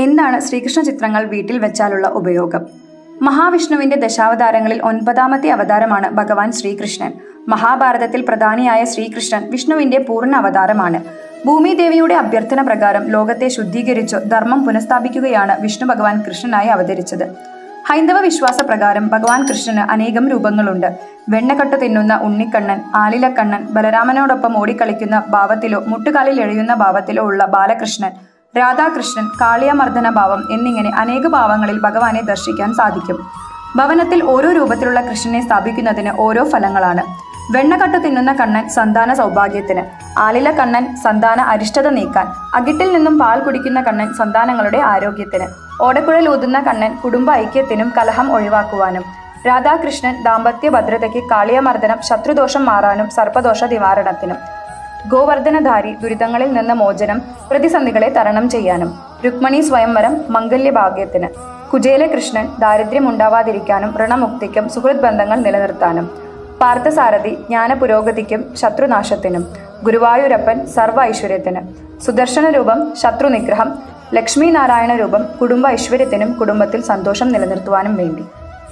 എന്താണ് ശ്രീകൃഷ്ണ ചിത്രങ്ങൾ വീട്ടിൽ വെച്ചാലുള്ള ഉപയോഗം? മഹാവിഷ്ണുവിന്റെ ദശാവതാരങ്ങളിൽ ഒൻപതാമത്തെ അവതാരമാണ് ഭഗവാൻ ശ്രീകൃഷ്ണൻ. മഹാഭാരതത്തിൽ പ്രധാനിയായ ശ്രീകൃഷ്ണൻ വിഷ്ണുവിന്റെ പൂർണ അവതാരമാണ്. ഭൂമിദേവിയുടെ അഭ്യർത്ഥന പ്രകാരം ലോകത്തെ ശുദ്ധീകരിച്ചു ധർമ്മം പുനഃസ്ഥാപിക്കുകയാണ് വിഷ്ണു ഭഗവാൻ കൃഷ്ണനായി അവതരിച്ചത്. ഹൈന്ദവ വിശ്വാസ പ്രകാരം ഭഗവാൻ കൃഷ്ണന് അനേകം രൂപങ്ങളുണ്ട്. വെണ്ണക്കട്ട് തിന്നുന്ന ഉണ്ണിക്കണ്ണൻ ആലിലക്കണ്ണൻ ബലരാമനോടൊപ്പം ഓടിക്കളിക്കുന്ന ഭാവത്തിലോ മുട്ടുകാലിൽ എഴുതുന്ന ഭാവത്തിലോ ഉള്ള ബാലകൃഷ്ണൻ രാധാകൃഷ്ണൻ കാളിയമർദ്ദന ഭാവം എന്നിങ്ങനെ അനേക ഭാവങ്ങളിൽ ഭഗവാനെ ദർശിക്കാൻ സാധിക്കും. ഭവനത്തിൽ ഓരോ രൂപത്തിലുള്ള കൃഷ്ണനെ സ്ഥാപിക്കുന്നതിന് ഓരോ ഫലങ്ങളാണ്. വെണ്ണക്കട്ട തിന്നുന്ന കണ്ണൻ സന്താന സൗഭാഗ്യത്തിന് ആലില കണ്ണൻ സന്താന അരിഷ്ടത നീക്കാൻ അകിട്ടിൽ നിന്നും പാൽ കുടിക്കുന്ന കണ്ണൻ സന്താനങ്ങളുടെ ആരോഗ്യത്തിന് ഓടക്കുഴൽ ഊതുന്ന കണ്ണൻ കുടുംബ ഐക്യത്തിനും കലഹം ഒഴിവാക്കുവാനും രാധാകൃഷ്ണൻ ദാമ്പത്യ ഭദ്രതയ്ക്ക് കാളിയമർദ്ദനം ശത്രുദോഷം മാറാനും സർപ്പദോഷ നിവാരണത്തിനും ഗോവർദ്ധനധാരി ദുരിതങ്ങളിൽ നിന്ന് മോചനം പ്രതിസന്ധികളെ തരണം ചെയ്യാനും രുക്മണി സ്വയംവരം മംഗല്യഭാഗ്യത്തിന്. കുചേല കൃഷ്ണൻ ദാരിദ്ര്യം ഉണ്ടാവാതിരിക്കാനും ഋണമുക്തിക്കും സുഹൃത് ബന്ധങ്ങൾ നിലനിർത്താനും. പാർത്ഥസാരഥി ജ്ഞാന പുരോഗതിക്കും ശത്രുനാശത്തിനും. ഗുരുവായൂരപ്പൻ സർവ ഐശ്വര്യത്തിന് സുദർശന രൂപം ശത്രുനിഗ്രഹം. ലക്ഷ്മി നാരായണ രൂപം കുടുംബ ഐശ്വര്യത്തിനും കുടുംബത്തിൽ സന്തോഷം നിലനിർത്തുവാനും വേണ്ടി.